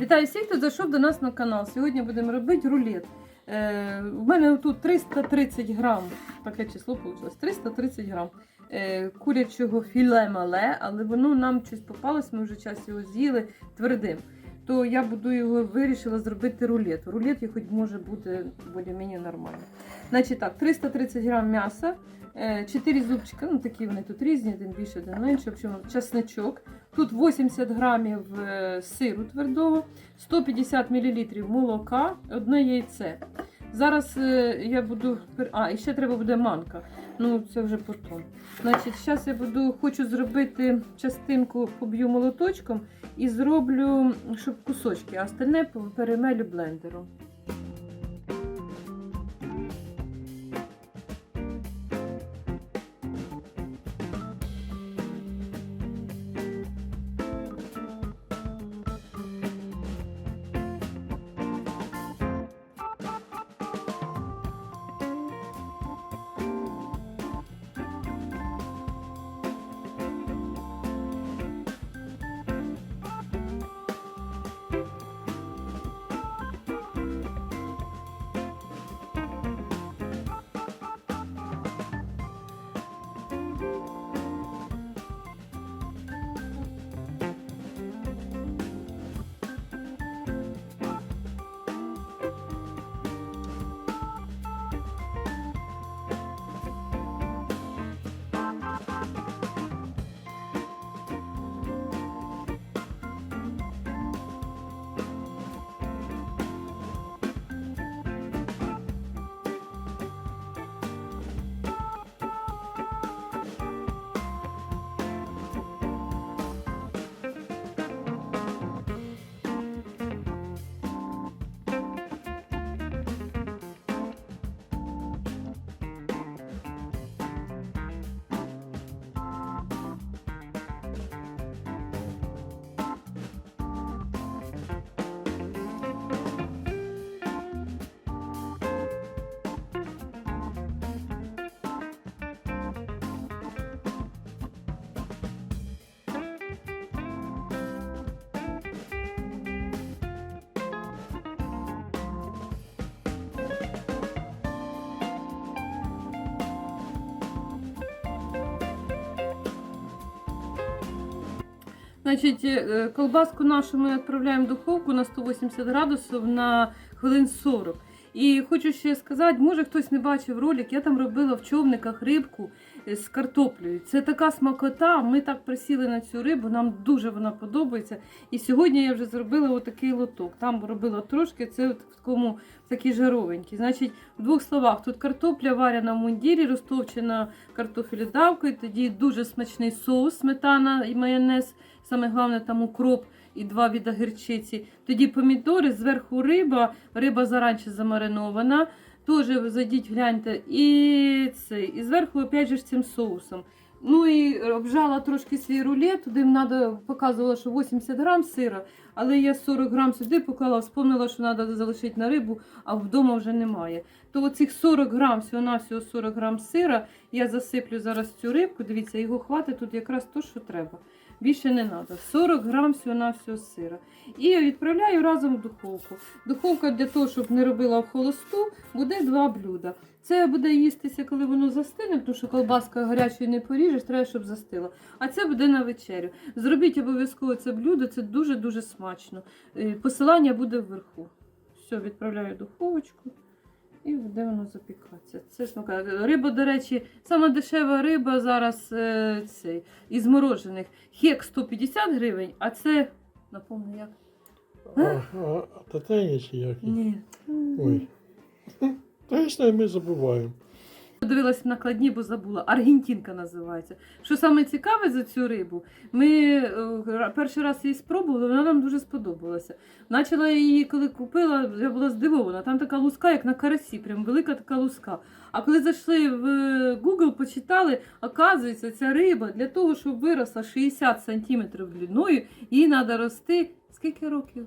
Вітаю всіх, хто зайшов до нас на канал. Сьогодні будемо робити рулет. Е, у мене тут 330 грам, таке число вийшло, 330 грам е, курячого філе мале, але воно нам щось попалось, ми вже час його з'їли твердим. То я буду його вирішила зробити рулет. Рулет хоч може бути більш-менш нормально. Значить так, 330 грам м'яса, 4 зубчика, ну такі вони тут різні, один більше, один менше. В общем, часничок. Тут 80 грамів е, сиру твердого, 150 мл молока, одне яйце. Зараз е, я буду. А, і ще треба буде манка. Ну, це вже потом. Значить, зараз я буду, хочу зробити частинку поб'ю молоточком і зроблю, щоб кусочки, а остальне перемелю блендером. Значить, е, колбаску нашу ми відправляємо в духовку на 180 градусів на хвилин 40. І хочу ще сказати, може хтось не бачив ролик, я там робила в човниках рибку е, з картоплею. Це така смакота. Ми так присіли на цю рибу, нам дуже вона подобається. І сьогодні я вже зробила отакий лоток. Там робила трошки, це в такому в такій жаровенькій. Значить, в двох словах, тут картопля варена в мундірі, розтовчена картофеледавкою, тоді дуже смачний соус, сметана і майонез. Саме головне там укроп і два віда гірчиці. Тоді помідори, зверху риба, риба заранче замаринована. Теж зайдіть, гляньте. І це, і зверху опять же цим соусом. Ну і обжала трошки свій рулет, туди надо, показувала, що 80 грам сира, але я 40 грам сюди поклала, вспомнила, що треба залишити на рибу, а вдома вже немає. То оцих 40 грам, всього-навсього 40 грам сира, я засиплю зараз цю рибку, дивіться, його хватить тут якраз то, що треба. Більше не треба. 40 грам всього на всього сира. І відправляю разом в духовку. Духовка для того, щоб не робила в холосту, буде два блюда. Це буде їстися, коли воно застине, тому що колбаска гарячою не поріжеш, треба, щоб застила. А це буде на вечерю. Зробіть обов'язково це блюдо, це дуже-дуже смачно. Е, Посилання буде вверху. Все, відправляю в духовочку. І буде воно запікатися. Це смака. Риба, до речі, сама дешева риба зараз е, цей, із морожених. Хек 150 гривень, а це, напомню, як? А, а, а татені чи як? Ні. Ой. Точно ми забуваємо. Подивилася накладні, бо забула. Аргентинка називається. Що саме цікаве за цю рибу, ми е, перший раз її спробували, вона нам дуже сподобалася. Начала її, коли купила, я була здивована. Там така луска, як на карасі, прям велика така луска. А коли зайшли в е, Google, почитали, оказується, ця риба для того, щоб виросла 60 см длиною, їй треба рости. Скільки років?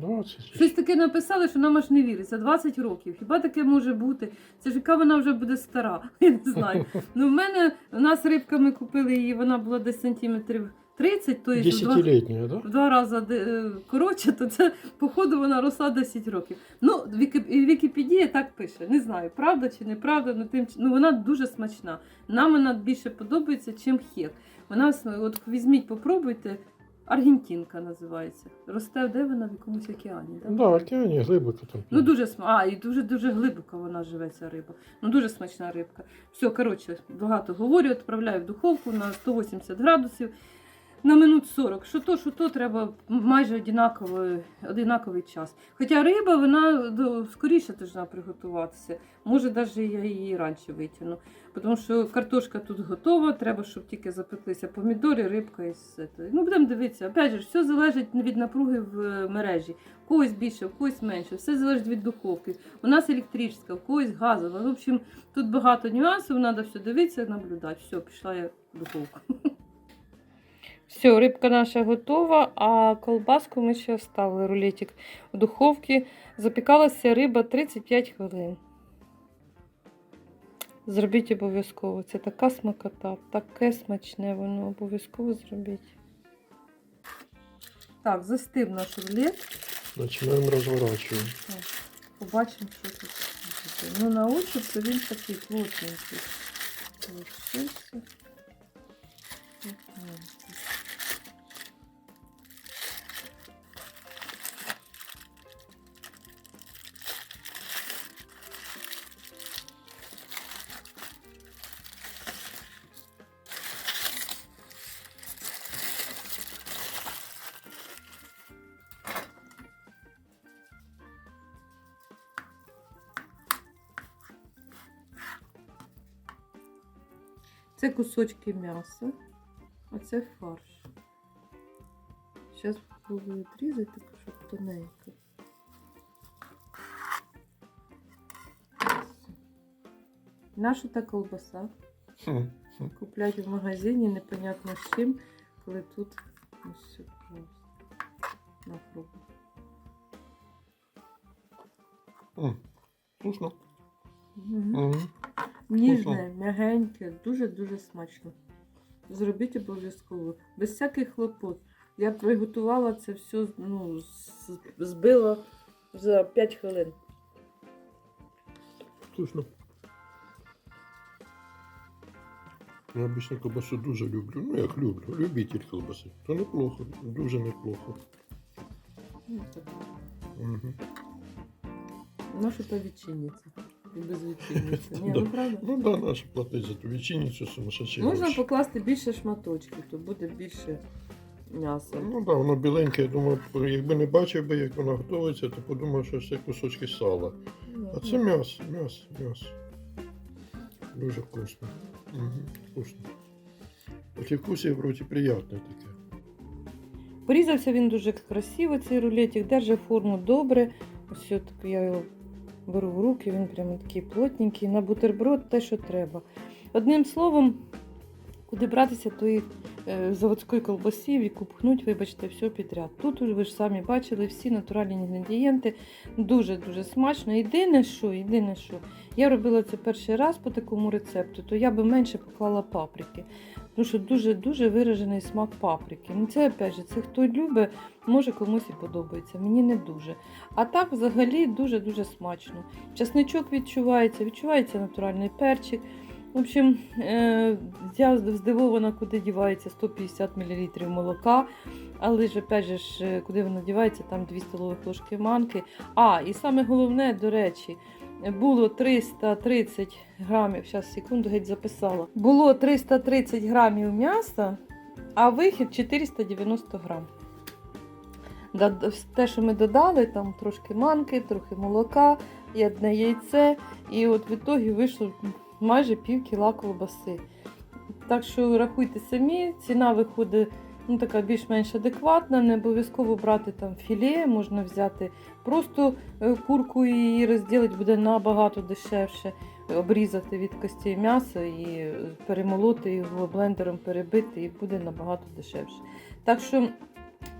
20. Щось таке написали, що нам аж не віриться. 20 років. Хіба таке може бути? Це ж яка вона вже буде стара. Я не знаю. Ну, в мене у нас рибка, ми купили її, вона була десь сантиметрів 30, то є в два, да? в два рази е, коротше, то це, походу, вона росла 10 років. Ну, Вікі- Вікіпедія так пише. Не знаю, правда чи неправда, ну, тим, ну вона дуже смачна. Нам вона більше подобається, чим хек. Вона, от візьміть, попробуйте. Аргентинка називається. Росте де вона в якомусь океані. так? Да, в океані глибоко там. Ну дуже сма... А, і дуже дуже глибоко вона живе, ця риба. Ну дуже смачна рибка. Все, коротше, багато говорю, відправляю в духовку на 180 градусів на минут 40. Що то, що то треба майже одинаковий, одинаковий час. Хоча риба, вона до- скоріше повинна приготуватися. Може, навіть я її раніше витягну. Тому що картошка тут готова, треба, щоб тільки запеклися помідори, рибка і все. Ну, будемо дивитися. Опять же, все залежить від напруги в е, мережі. В когось більше, в когось менше. Все залежить від духовки. У нас електрична, в когось газова. В общем, тут багато нюансів, треба все дивитися, наблюдати. Все, пішла я в духовку. Все, рибка наша готова, а колбаску ми ще оставили рулетик в духовці. Запікалася риба 35 хвилин. Зробіть обов'язково. Це така смакота, таке смачне воно. Обов'язково зробіть. Так, застив наш рулет. Починаємо розворачувати. Побачимо, що тут. Ну, на ощупь то він такий плотненький. Получився. Плотненький. Це кусочки м'яса, а це фарш. Зараз спробую відрізати, щоб тоненько. Наша та колбаса. Куплять в магазині непонятно з чим, коли тут ось все. На пробу. Вкусно. Мгм. Ніжне, м'ягеньке, дуже-дуже смачно. Зробіть обов'язково. Без всяких хлопот. Я приготувала це все, ну, збила за 5 хвилин. Вкусно. Я обычно колбасу дуже люблю. Ну, як люблю. Любитель колбаси. То неплохо, дуже неплохо. Ну, так. Угу. Наша та відчинниця. І без відчинниці. Ні, ну правда. Ну да, наші платить за ту відчинницю сумасшедші Можна гроші. покласти більше шматочків, то буде більше м'яса. Ну да, воно біленьке, я думаю, якби не бачив би, як воно готується, то подумав, що це кусочки сала. Ну, А це м'ясо, м'ясо, м'ясо. Дуже вкусно. Угу, вкусно. Таке вкусі вроді приємне таке. Порізався він дуже красиво, цей рулетик, держить форму добре. Ось я його беру в руки, він прямо такий плотненький. На бутерброд те, що треба. Одним словом, куди братися тої е, заводської колбасі, в яку пхнуть, вибачте, все підряд. Тут ви ж самі бачили всі натуральні інгредієнти. Дуже-дуже смачно. Єдине, що, єдине, що я робила це перший раз по такому рецепту, то я би менше поклала паприки. Тому що дуже-дуже виражений смак паприки. Ну це опять же, це хто любить, може комусь і подобається. Мені не дуже. А так взагалі дуже-дуже смачно. Часничок відчувається, відчувається натуральний перчик. В общем, е, я здивована, куди дівається 150 мл молока. Але ж, опять же, е, куди воно дівається, там 2 столових ложки манки. А, і саме головне, до речі, було 330 грамів, зараз секунду геть записала. Було 330 грамів м'яса, а вихід 490 грам. Те, що ми додали, там трошки манки, трохи молока і одне яйце. І от в ітогі вийшло майже пів кіла колбаси. Так що рахуйте самі, ціна виходить ну, така більш-менш адекватна. Не обов'язково брати там філе, можна взяти просто е, курку і її розділити буде набагато дешевше. Обрізати від костей м'ясо і е, перемолоти його блендером, перебити, і буде набагато дешевше. Так що,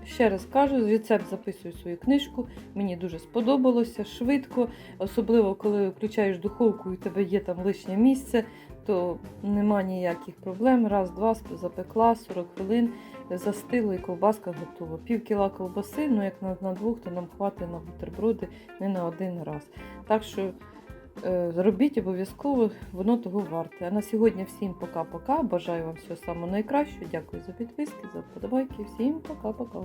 ще раз кажу, рецепт записую свою книжку. Мені дуже сподобалося швидко, особливо коли включаєш духовку і у тебе є там лишнє місце, то нема ніяких проблем. Раз, два запекла, 40 хвилин. застило і ковбаска готова. Пів кіла ковбаси, ну як на, на двох, то нам хватить на бутерброди не на один раз. Так що робіть обов'язково, воно того варте. А на сьогодні всім пока-пока. Бажаю вам всього самого найкращого. Дякую за підписки, за вподобайки. Всім пока-пока.